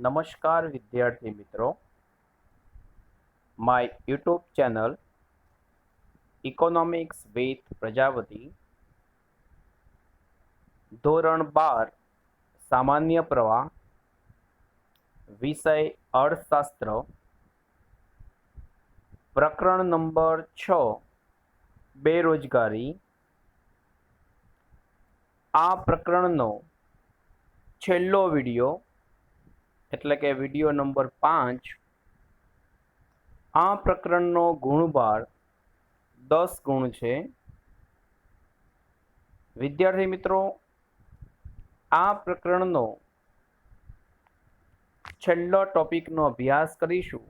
નમસ્કાર વિદ્યાર્થી મિત્રો. My YouTube channel economics with Prajapati. ધોરણ બાર, સામાન્ય પ્રવાહ, વિષય અર્થશાસ્ત્ર. પ્રકરણ નંબર છ, બેરોજગારી. આ પ્રકરણનો છેલ્લો વિડિયો એટલે કે વીડિયો નંબર પાંચ, આ પ્રકરણનો ગુણભાર દસ ગુણ છે. વિદ્યાર્થી મિત્રો, આ પ્રકરણનો છેલ્લો ટોપિકનો અભ્યાસ કરીશું.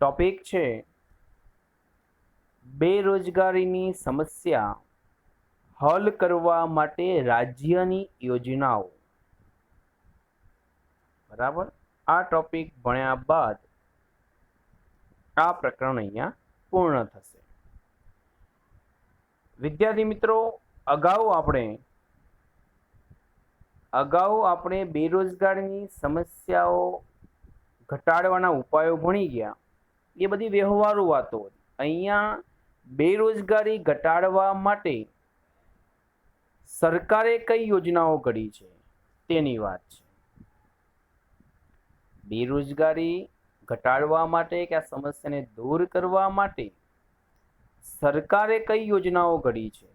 ટોપિક છે, બેરોજગારીની સમસ્યા હલ કરવા માટે રાજ્યની યોજનાઓ. બરાબર? આ ટોપિક ભણ્યા બાદ આ પ્રકરણ અહીંયા પૂર્ણ થશે. વિદ્યાર્થી મિત્રો, અગાઉ આપણે અગાઉ આપણે બેરોજગારની સમસ્યાઓ ઘટાડવાના ઉપાયો ભણી ગયા. એ બધી વ્યવહારુ વાતો અહીંયા બેરોજગારી ઘટાડવા માટે સરકારે કઈ યોજનાઓ ઘડી છે? તેની વાત છે. બેરોજગારી ઘટાડવા માટે કે આ સમસ્યાને દૂર કરવા માટે સરકારે કઈ યોજનાઓ ઘડી છે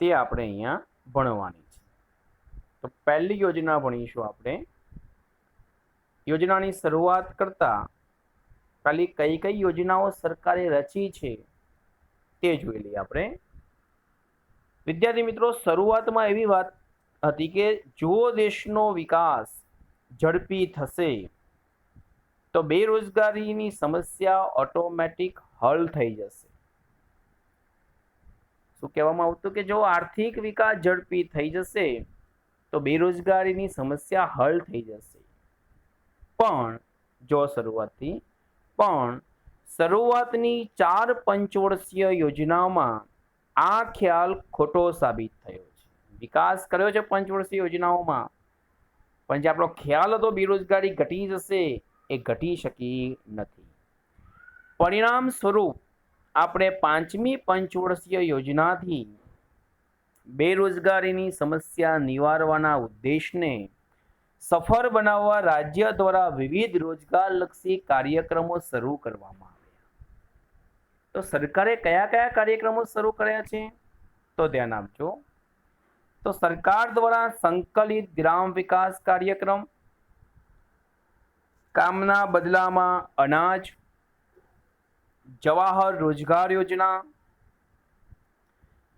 તે આપણે અહીંયા ભણવાની છે. તો પહેલી યોજના ભણીશું આપણે. યોજનાની શરૂઆત કરતા પહેલી કઈ કઈ યોજનાઓ સરકારે રચી છે તે જોઈ લઈએ આપણે. વિદ્યાર્થી મિત્રો, શરૂઆતમાં એવી વાત હતી કે જો દેશનો વિકાસ ઝડપી થશે. તો બેરોજગારીની સમસ્યા ઓટોમેટિક હલ થઈ જશે. શું કહેવામાં આવતું કે જો આર્થિક વિકાસ ઝડપી થઈ જશે, તો બેરોજગારીની સમસ્યા હલ થઈ જશે. પણ, જો શરૂઆતથી, પણ શરૂઆતની ચાર પંચવર્ષીય યોજનાઓમાં આ ખ્યાલ ખોટો સાબિત થયો છે. વિકાસ કર્યો છે પંચવર્ષીય યોજનાઓમાં. પણ જે આપણો ખ્યાલ હતો બેરોજગારી ઘટી જશે, એ ઘટી શકી નથી. પરિણામ સ્વરૂપ આપણે પાંચમી પંચવર્ષીય યોજનાથી બેરોજગારીની સમસ્યા નિવારવાના ઉદ્દેશને સફળ બનાવવા રાજ્ય દ્વારા વિવિધ રોજગારલક્ષી કાર્યક્રમો શરૂ કરવામાં આવ્યા. તો સરકારે કયા કયા કાર્યક્રમો શરૂ કર્યા છે? તો ધ્યાન આપજો. તો સરકાર દ્વારા સંકલિત ગ્રામ વિકાસ કાર્યક્રમ કામના બદલામાં અનાજ, જવાહર રોજગાર યોજના,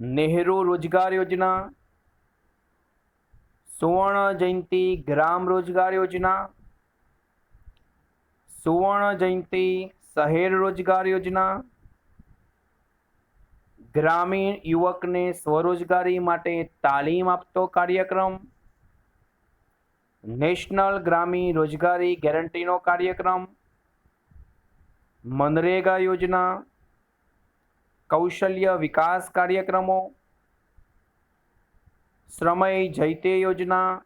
નહેરુ રોજગાર યોજના, સુવર્ણ જયંતિ ગ્રામ રોજગાર યોજના, સુવર્ણ જયંતિ શહેર રોજગાર યોજના ગ્રામીણ યુવકને સ્વરોજગારી માટે તાલીમ આપતો કાર્યક્રમ? નેશનલ ગ્રામીણ રોજગારી ગેરંટીનો કાર્યક્રમ? મનરેગા યોજના? કૌશલ્ય વિકાસ કાર્યક્રમો? શ્રમય જૈતે યોજના?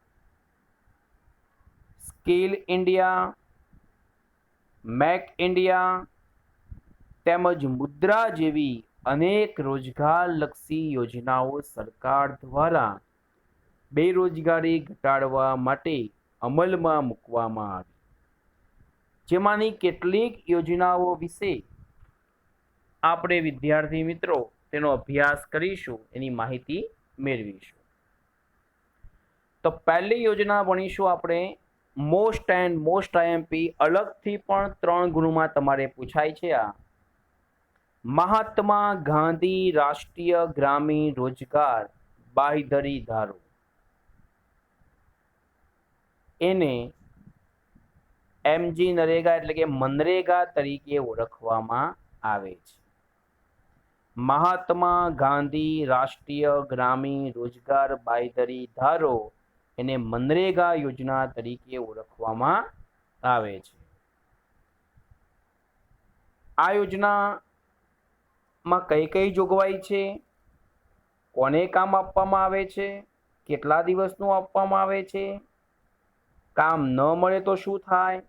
Skill India? Make India? તેમજ મુદ્રા જેવી અનેક રોજગારલક્ષી યોજનાઓ સરકાર દ્વારા બેરોજગારી ઘટાડવા માટે અમલમાં મૂકવામાં આવી. જેમાંની કેટલીક યોજનાઓ વિશે આપણે વિદ્યાર્થી મિત્રો તેનો અભ્યાસ કરીશું, એની માહિતી મેળવીશું. તો પહેલી યોજના ભણીશું આપણે. મોસ્ટ એન્ડ મોસ્ટ આઈએમપી અલગથી પણ ત્રણ ગુણમાં તમારે પૂછાય છે આ. મહાત્મા ગાંધી રાષ્ટ્રીય ગ્રામીણ રોજગાર બાહીધરી ધારો. એને એમજી નરેગા એટલે કે મનરેગા તરીકે ઓળખવામાં આવે છે. મહાત્મા ગાંધી રાષ્ટ્રીય ગ્રામીણ રોજગાર બાંયધરી ધારો એને મનરેગા યોજના તરીકે ઓળખવામાં આવે છે. આ યોજના માં કઈ કઈ જોગવાઈ છે? કોને કામ આપવામાં આવે છે? કેટલા દિવસનું આપવામાં આવે છે? કામ ન મળે તો શું થાય?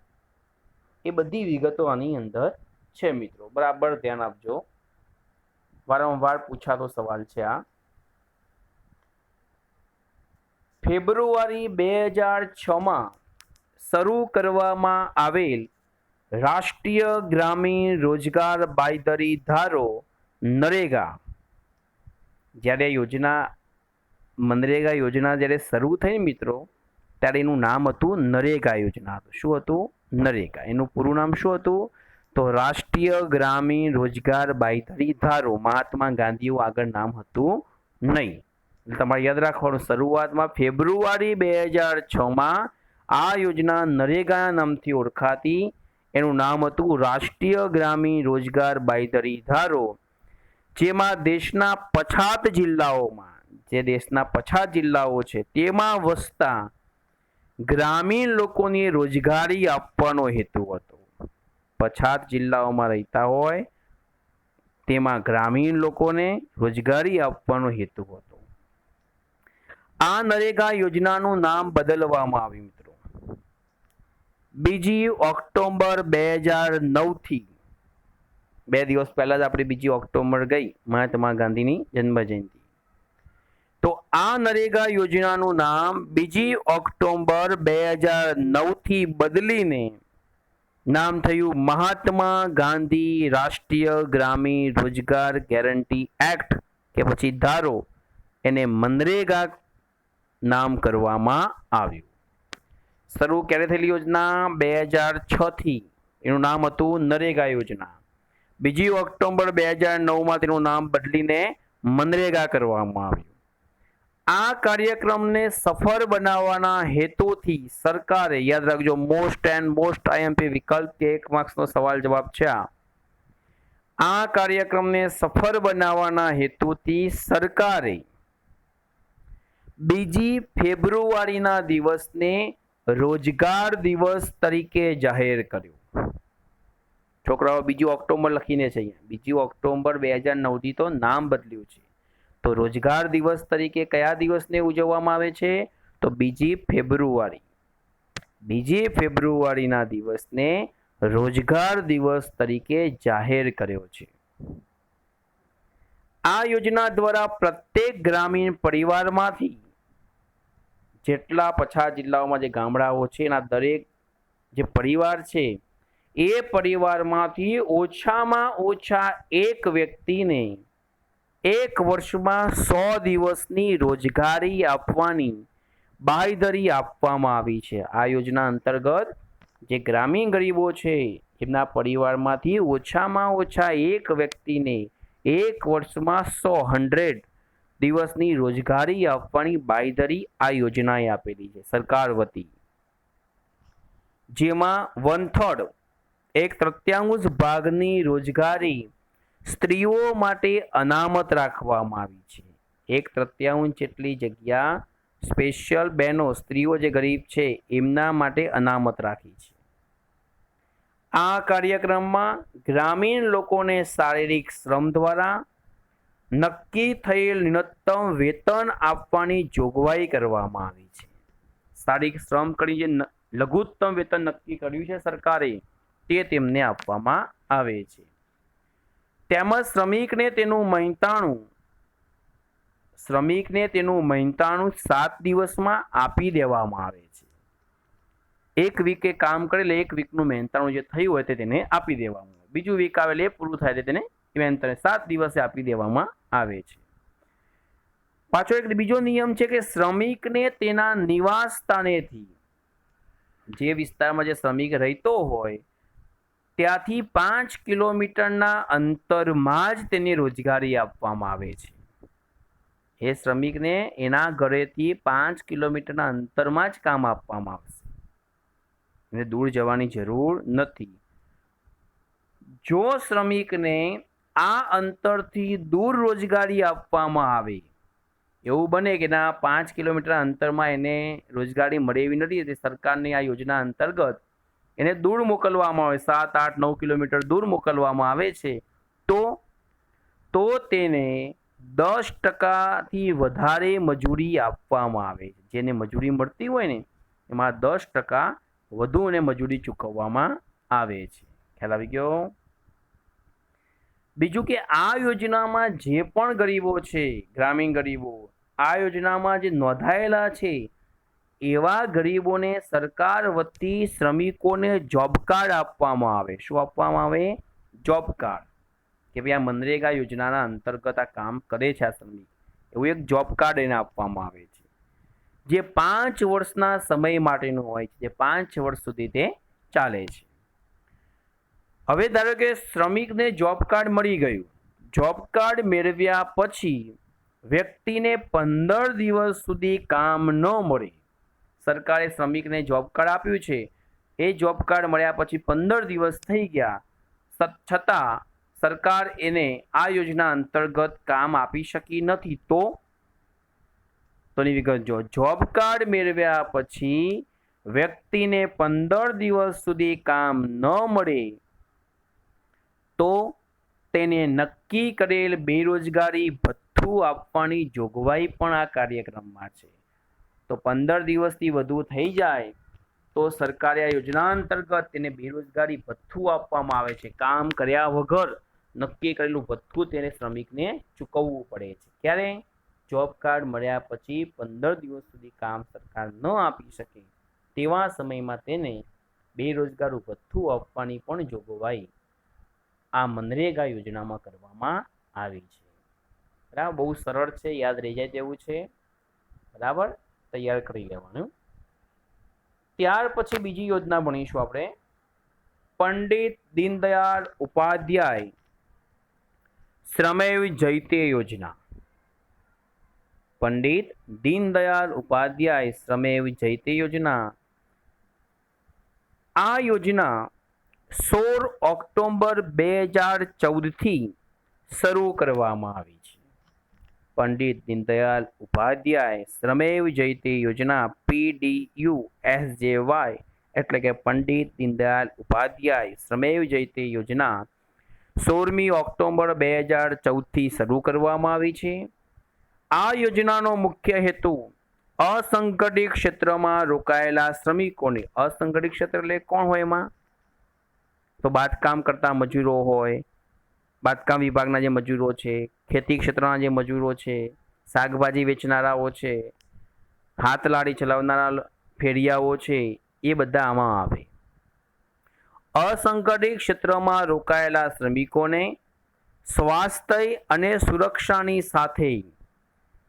એ બધી વિગતો આની અંદર છે મિત્રો. બરાબર, ધ્યાન આપજો. વારંવાર પૂછાતો સવાલ છે આ. ફેબ્રુઆરી બે હજાર છમાં શરૂ કરવામાં આવેલ રાષ્ટ્રીય ગ્રામીણ રોજગાર બાયદરી ધારો નરેગા. જ્યારે યોજના, મનરેગા યોજના જ્યારે શરૂ થઈ મિત્રો, ત્યારે એનું નામ હતું નરેગા યોજના. હતું શું હતું? નરેગા. એનું પૂરું નામ શું હતું? તો રાષ્ટ્રીય ગ્રામીણ રોજગાર બાયધરી ધારો. મહાત્મા ગાંધીઓ આગળ નામ હતું નહીં. તમારે યાદ રાખવાનું, શરૂઆતમાં ફેબ્રુઆરી બે હજાર છમાં આ યોજના નરેગા નામથી ઓળખાતી. એનું નામ હતું રાષ્ટ્રીય ગ્રામીણ રોજગાર બાયધરી ધારો. જેમાં દેશના પછાત જિલ્લાઓમાં, જે દેશના પછાત જિલ્લાઓ છે, તેમાં વસતા ગ્રામીણ લોકોને રોજગારી આપવાનો હેતુ હતો. પછાત જિલ્લાઓમાં રહેતા હોય, તેમાં ગ્રામીણ લોકોને રોજગારી આપવાનો હેતુ હતો. આ નરેગા યોજનાનું નામ બદલવામાં આવ્યું, મિત્રો. બીજી ઓક્ટોબર બે હજાર નવથી બે દિવસ પહેલાં જ આપણી બીજી ઓક્ટોબર ગઈ, મહાત્મા ગાંધીની જન્મ જયંતિ તો આ નરેગા યોજનાનું નામ બીજી ઓક્ટોબર બે હજાર નવથી બદલીને નામ થયું મહાત્મા ગાંધી રાષ્ટ્રીય ગ્રામીણ રોજગાર ગેરંટી એક્ટ, કે પછી ધારો એને મનરેગા નામ કરવામાં આવ્યું. શરૂ ક્યારે થયેલી યોજના? બે હજાર છથી. એનું નામ હતું નરેગા યોજના. બીજી ઓક્ટોબર બે હજાર નવમાં તેનું નામ બદલીને મનરેગા કરવામાં આવ્યું. આ કાર્યક્રમને સફળ બનાવવાના હેતુથી સરકારે, યાદ રાખજો મોસ્ટ એન્ડ મોસ્ટ આઈએમપી વિકલ્પ કે એક માર્ક્સનો સવાલ જવાબ છે આ. આ કાર્યક્રમને સફળ બનાવવાના હેતુથી સરકારે બીજી ફેબ્રુઆરીના દિવસને રોજગાર દિવસ તરીકે જાહેર કર્યો. છોકરાઓ બીજું ઓક્ટોબર લખીને છે અહીંયા. બીજું ઓક્ટોબર બે હજાર નવથી તો નામ બદલ્યું છે. તો રોજગાર દિવસ તરીકે કયા દિવસને ઉજવવામાં આવે છે? તો બીજી ફેબ્રુઆરી. બીજી ફેબ્રુઆરીના દિવસને રોજગાર દિવસ તરીકે જાહેર કર્યો છે. આ યોજના દ્વારા પ્રત્યેક ગ્રામીણ પરિવારમાંથી જેટલા પછાત જિલ્લાઓમાં જે ગામડાઓ છે એના દરેક જે પરિવાર છે એ પરિવારમાંથી ઓછામાં ઓછા એક વ્યક્તિને એક વર્ષમાં સો દિવસની રોજગારી આપવાની બાયધરી આપવામાં આવી છે. આ યોજના અંતર્ગત જે ગ્રામીણ ગરીબો છે, એમના પરિવારમાંથી ઓછામાં ઓછા એક વ્યક્તિને એક વર્ષમાં સો હંડ્રેડ દિવસની રોજગારી આપવાની બાયધરી આ યોજનાએ આપેલી છે સરકાર વતી. જેમાં વન થર્ડ એક તૃત્યાંશ ભાગની રોજગારી સ્ત્રીઓ માટે અનામત રાખવામાં આવી છે. એક તૃત્યાંશ જેટલી જગ્યા સ્પેશિયલ બહેનો સ્ત્રીઓ જે ગરીબ છે, એમના માટે અનામત રાખી છે. આ કાર્યક્રમમાં ગ્રામીણ લોકોને શારીરિક શ્રમ દ્વારા નક્કી થયેલ ન્યૂનતમ વેતન આપવાની જોગવાઈ કરવામાં આવી છે. શારીરિક શ્રમ કરી જે લઘુત્તમ વેતન નક્કી કર્યું છે સરકારે તે તેમને આપવામાં આવે છે. તેમજ શ્રમિકને તેનું મહેનતાણું, શ્રમિકને તેનું મહેનતાણું સાત દિવસમાં આપી દેવામાં આવે છે. એક વીકે કામ કરેલે એક વીકનું મહેનતાણું જે થયું હોય તે તેને આપી દેવામાં આવે. બીજું વીક આવેલ એ પૂરું થાય તેને મહેનતાણું સાત દિવસે આપી દેવામાં આવે છે. પાછો એક બીજો નિયમ છે કે શ્રમિકને તેના નિવાસ સ્થાનેથી જે વિસ્તારમાં જે શ્રમિક રહેતો હોય ત્યાંથી પાંચ કિલોમીટરના અંતરમાં જ તેની રોજગારી આપવામાં આવે છે. એ શ્રમિકને એના ઘરેથી પાંચ કિલોમીટરના અંતરમાં જ કામ આપવામાં આવશે. એને દૂર જવાની જરૂર નથી. જો શ્રમિકને આ અંતરથી દૂર રોજગારી આપવામાં આવે, એવું બને કે ના પાંચ કિલોમીટર અંતરમાં એને રોજગારી મળે એવી નથી, તે સરકારની આ યોજના અંતર્ગત એને દૂર મોકલવામાં આવે, સાત, આઠ, નવ કિલોમીટર દૂર મોકલવામાં આવે છે, તો તો તેને દસ ટકાથી વધારે મજૂરી આપવામાં આવે છે. જેને મજૂરી મળતી હોય ને, એમાં દસ ટકા વધુ એને મજૂરી ચૂકવવામાં આવે છે. ખ્યાલ આવી ગયો? બીજું કે આ યોજનામાં જે પણ ગરીબો છે, ગ્રામીણ ગરીબો, આ યોજનામાં જે નોંધાયેલા છે એવા ગરીબોને સરકાર વતી શ્રમિકોને જોબ કાર્ડ આપવામાં આવે. શું આપવામાં આવે? જોબ કાર્ડ કે ભાઈ આ મનરેગા યોજનાના અંતર્ગત આ કામ કરે છે આ શ્રમિક. એવું એક જોબ કાર્ડ એને આપવામાં આવે છે. જે પાંચ વર્ષના સમય માટેનું હોય છે, જે પાંચ વર્ષ સુધી તે ચાલે છે. હવે ધારો કે શ્રમિકને જોબ કાર્ડ મળી ગયું. જોબ કાર્ડ મેળવ્યા પછી વ્યક્તિને પંદર દિવસ સુધી કામ ન મળે. સરકારે શ્રમિકને જોબ કાર્ડ આપ્યું છે. એ જોબ કાર્ડ મળ્યા પછી પંદર દિવસ થઈ ગયા. છતાં સરકાર એને આ યોજના અંતર્ગત કામ આપી શકી નથી. તો? તોની વિગત જો જોબ કાર્ડ મેળવ્યા પછી વ્યક્તિને પંદર દિવસ સુધી કામ ન મળે, તો તેને નક્કી કરેલ બેરોજગારી ભથ્થું આપવાની જોગવાઈ પણ આ કાર્યક્રમમાં છે. તો પંદર દિવસથી વધુ થઈ જાય, તો સરકારે આ યોજના અંતર્ગત તેને બેરોજગારી ભથ્થું આપવામાં આવે છે. કામ કર્યા વગર નક્કી કરેલું ભથ્થું તેને શ્રમિકને ચૂકવવું પડે છે. ક્યારે? જોબ કાર્ડ મળ્યા પછી પંદર દિવસ સુધી કામ સરકાર ન આપી શકે, તેવા સમયમાં તેને બેરોજગાર ભથ્થું આપવાની પણ જોગવાઈ આ મનરેગા યોજનામાં કરવામાં આવી છે. બરાબર? બહુ સરળ છે, યાદ રહી જાય તેવું છે. બરાબર? તૈયાર કરી લેવાનું. ત્યાર પછી બીજી યોજના ભણીશું આપણે. પંડિત દીનદયાળ ઉપાધ્યાય શ્રમેવ જયતે યોજના. પંડિત દીનદયાળ ઉપાધ્યાય શ્રમેવ જયતે યોજના. આ યોજના સોળ ઓક્ટોબર બે હજાર ચૌદથી શરૂ કરવામાં આવી. પંડિત દીનદયાળ ઉપાધ્યાય શ્રમેવ જયતે યોજના પીડીયુ એસજેવાય એટલે કે પંડિત દીનદયાળ ઉપાધ્યાય શ્રમેવ જયતે યોજના સોળમી ઓક્ટોબર બે હજાર ચૌદથી શરૂ કરવામાં આવી છે. આ યોજનાનો મુખ્ય હેતુ અસંગઠિત ક્ષેત્રમાં રોકાયેલા શ્રમિકોને અસંગઠિત ક્ષેત્ર એટલે કોણ હોય એમાં? તો બાંધકામ કરતા મજૂરો હોય બાંધકામ વિભાગના જે મજૂરો છે, ખેતી ક્ષેત્રના જે મજૂરો છે, શાકભાજી વેચનારાઓ છે હાથલાડી ચલાવનારા ફેરિયાઓ છે, એ બધા આમાં આવે. અસંગઠિત ક્ષેત્રમાં રોકાયેલા શ્રમિકોને સ્વાસ્થ્ય અને સુરક્ષાની સાથે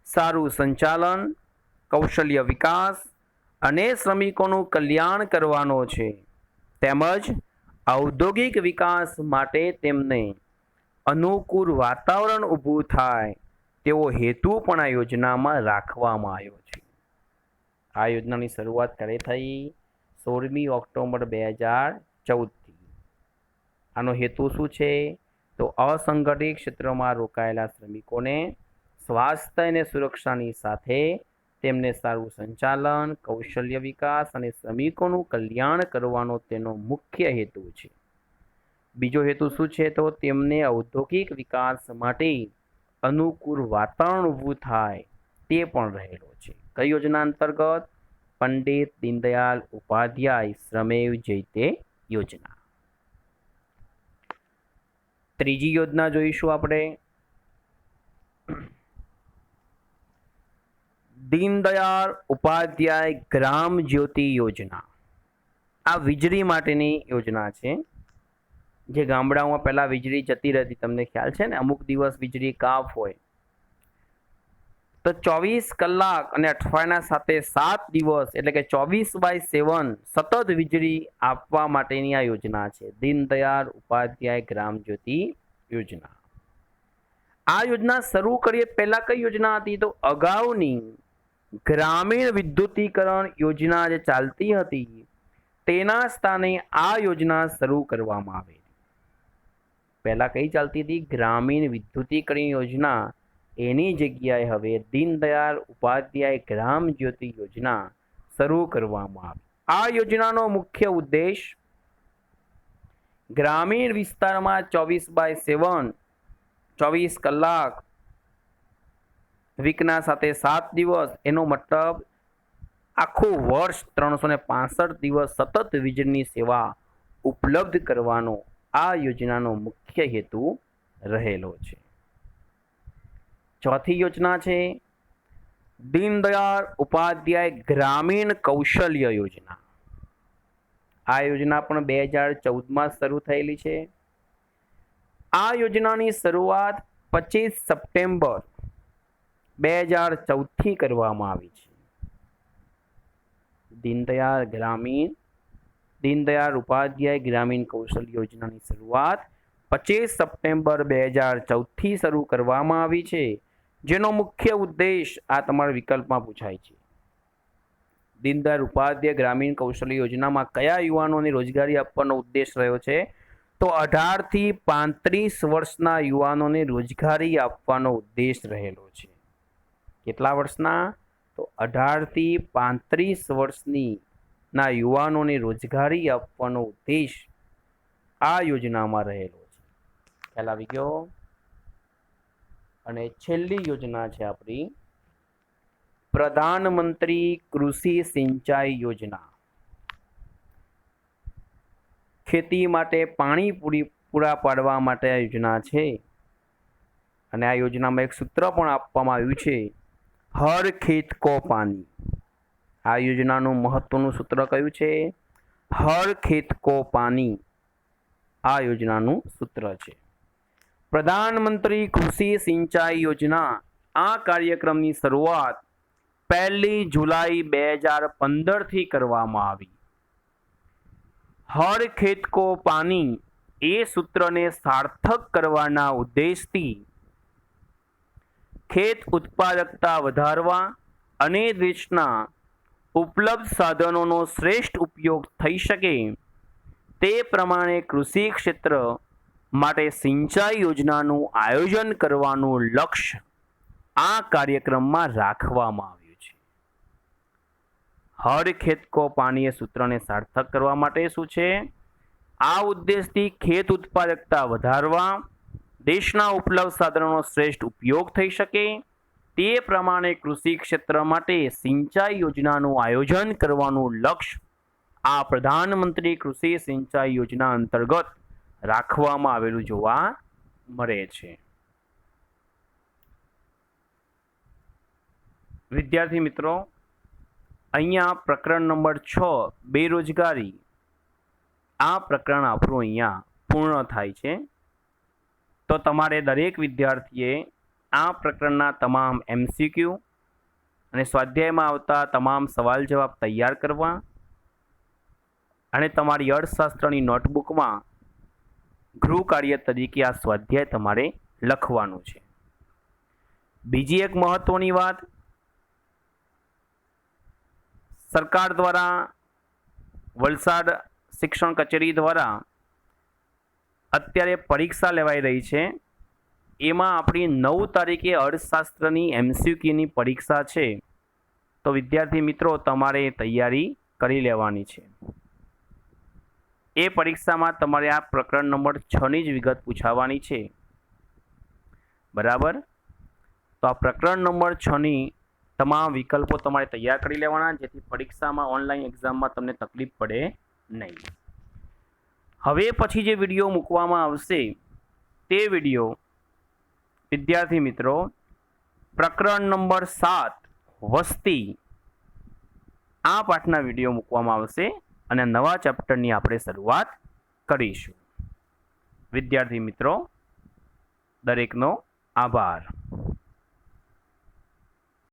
સારું સંચાલન, કૌશલ્ય વિકાસ અને શ્રમિકોનું કલ્યાણ કરવાનો છે. તેમજ ઔદ્યોગિક વિકાસ માટે તેમને અનુકૂળ વાતાવરણ ઊભું થાય, તેવો હેતુ પણ આ યોજનામાં રાખવામાં આવ્યો છે. આ યોજનાની શરૂઆત ક્યારે થઈ? સોળમી ઓક્ટોબર બે હજાર ચૌદથી. આનો હેતુ શું છે? તો અસંગઠિત ક્ષેત્રમાં રોકાયેલા શ્રમિકોને સ્વાસ્થ્ય અને સુરક્ષાની સાથે તેમને સારું સંચાલન, કૌશલ્ય વિકાસ અને શ્રમિકોનું કલ્યાણ કરવાનો તેનો મુખ્ય હેતુ છે. બીજો હેતુ શું છે? તો તેમને ઔદ્યોગિક વિકાસ માટે અનુકૂળ વાતાવરણ ઊભું થાય તે પણ રહેલો છે. કઈ યોજના અંતર્ગત? પંડિત દીનદયાલ ઉપાધ્યાય શ્રમેવ જયતે યોજના. ત્રીજી યોજના જોઈશું આપણે. દીનદયાળ ઉપાધ્યાય ગ્રામ જ્યોતિ યોજના. આ વીજળી માટેની યોજના છે. જે ગામડાઓમાં પહેલાં વીજળી જતી રહેતી, તમને ખ્યાલ છે ને? અમુક દિવસ વીજળી કાપ હોય. તો ચોવીસ કલાક અને અઠવાડિયાના સાથે સાત દિવસ, એટલે કે ચોવીસ બાય સેવન સતત વીજળી આપવા માટેની આ યોજના છે. દીનદયાળ ઉપાધ્યાય ગ્રામ જ્યોતિ યોજના. આ યોજના શરૂ કરીએ પહેલા કઈ યોજના હતી? તો અગાઉની ગ્રામીણ વિદ્યુતીકરણ યોજના જે ચાલતી હતી, તેના સ્થાને આ યોજના શરૂ કરવામાં આવેલી પહેલા કઈ ચાલતી હતી? ગ્રામીણ વિદ્યુતીકરણ યોજના. એની જગ્યાએ હવે દીનદયાળ ઉપાધ્યાય ગ્રામ જ્યોતિ યોજના શરૂ કરવામાં આવી. આ યોજનાનો મુખ્ય ઉદ્દેશ ગ્રામીણ વિસ્તારમાં ચોવીસ બાય સેવન, ચોવીસ કલાક વીકના સાથે સાત દિવસ. એનો મતલબ આખું વર્ષ ત્રણસો ને દિવસ સતત વીજળીની સેવા ઉપલબ્ધ કરવાનો આ યોજનાનો મુખ્ય હેતુ રહેલો છે. ચોથી યોજના છે, દીનદયાળ ઉપાધ્યાય ગ્રામીણ કૌશલ્ય યોજના. આ યોજના પણ બે હજાર ચૌદમાં શરૂ થયેલી છે. આ યોજનાની શરૂઆત પચીસ સપ્ટેમ્બર બે હજાર ચૌદથી કરવામાં આવી છે. દીનદયાળ ગ્રામીણ દીનદયાળ ઉપાધ્યાય ગ્રામીણ કૌશલ યોજનાની શરૂઆત પચીસ સપ્ટેમ્બર બે હજાર ચૌદથી શરૂ કરવામાં આવી છે, જેનો મુખ્ય ઉદ્દેશ આ તમારા વિકલ્પમાં પૂછાય છે. દીનદયાળ ઉપાધ્યાય ગ્રામીણ કૌશલ્ય યોજનામાં કયા યુવાનોને રોજગારી આપવાનો ઉદ્દેશ રહ્યો છે? તો અઢારથી પાંત્રીસ વર્ષના યુવાનોને રોજગારી આપવાનો ઉદ્દેશ રહેલો છે. કેટલા વર્ષના? તો અઢારથી પાંત્રીસ વર્ષની ના યુવાનોને રોજગારી આપવાનો ઉદ્દેશ આ યોજનામાં રહેલો છે. ખ્યાલ આવી ગયો? અને છેલ્લી યોજના છે આપણી. પ્રધાનમંત્રી કૃષિ સિંચાઈ યોજના. ખેતી માટે પાણી પૂરી પૂરા પાડવા માટે આ યોજના છે. અને આ યોજનામાં એક સૂત્ર પણ આપવામાં આવ્યું છે. હર ખેત કો પાણી આ યોજનાનું મહત્વનું સૂત્ર કયું છે? હર ખેત, કો પાણી આ યોજનાનું સૂત્ર છે. પ્રધાનમંત્રી કૃષિ સિંચાઈ યોજના. આ કાર્યક્રમની શરૂઆત પહેલી જુલાઈ બે હજાર પંદરથી કરવામાં આવી. હર ખેત, કો પાણી એ સૂત્રને સાર્થક કરવાના ઉદ્દેશથી ખેત ઉત્પાદકતા વધારવા અને દેશના ઉપલબ્ધ સાધનોનો શ્રેષ્ઠ ઉપયોગ થઈ શકે. તે પ્રમાણે કૃષિ ક્ષેત્ર માટે સિંચાઈ યોજનાનું આયોજન કરવાનું લક્ષ્ય આ કાર્યક્રમમાં રાખવામાં આવ્યું છે. હર ખેત કો પાણી સૂત્રને સાર્થક કરવા માટે શું છે? આ ઉદ્દેશથી ખેત ઉત્પાદકતા વધારવા, દેશના ઉપલબ્ધ સાધનોનો શ્રેષ્ઠ ઉપયોગ થઈ શકે તે પ્રમાણે કૃષિ ક્ષેત્ર માટે સિંચાઈ યોજનાનું આયોજન કરવાનું લક્ષ્ય આ પ્રધાનમંત્રી કૃષિ સિંચાઈ યોજના અંતર્ગત રાખવામાં આવેલું જોવા મળે છે. વિદ્યાર્થી મિત્રો, અહીંયા પ્રકરણ નંબર છ, બેરોજગારી. આ પ્રકરણ આપણું અહીંયા પૂર્ણ થાય છે. તો તમારે દરેક વિદ્યાર્થીએ આ પ્રકરણના તમામ એમસીક્યુ અને સ્વાધ્યાયમાં આવતા તમામ સવાલ જવાબ તૈયાર કરવા અને તમારી અર્થશાસ્ત્રની નોટબુકમાં ગૃહ કાર્ય તરીકે આ સ્વાધ્યાય તમારે લખવાનું છે. બીજી એક મહત્વની વાત, સરકાર દ્વારા વલસાડ શિક્ષણ કચેરી દ્વારા અત્યારે પરીક્ષા લેવાઈ રહી છે. એમાં આપણી નવ તારીખે અર્થશાસ્ત્રની એમસીક્યુની પરીક્ષા છે. તો વિદ્યાર્થી મિત્રો, તમારે તૈયારી કરી લેવાની છે. એ પરીક્ષામાં તમારે આ પ્રકરણ નંબર છની જ વિગત પૂછાવાની છે. બરાબર? તો આ પ્રકરણ નંબર છની તમામ વિકલ્પો તમારે તૈયાર કરી લેવાના, જેથી પરીક્ષામાં ઓનલાઈન એક્ઝામમાં તમને તકલીફ પડે નહીં. હવે પછી જે વીડિયો મૂકવામાં આવશે, તે વીડિયો વિદ્યાર્થી મિત્રો, પ્રકરણ નંબર સાત, વસ્તી. આ પાઠના વીડિયો મૂકવામાં આવશે અને નવા ચેપ્ટરની આપણે શરૂઆત કરીશું. વિદ્યાર્થી મિત્રો, દરેકનો આભાર.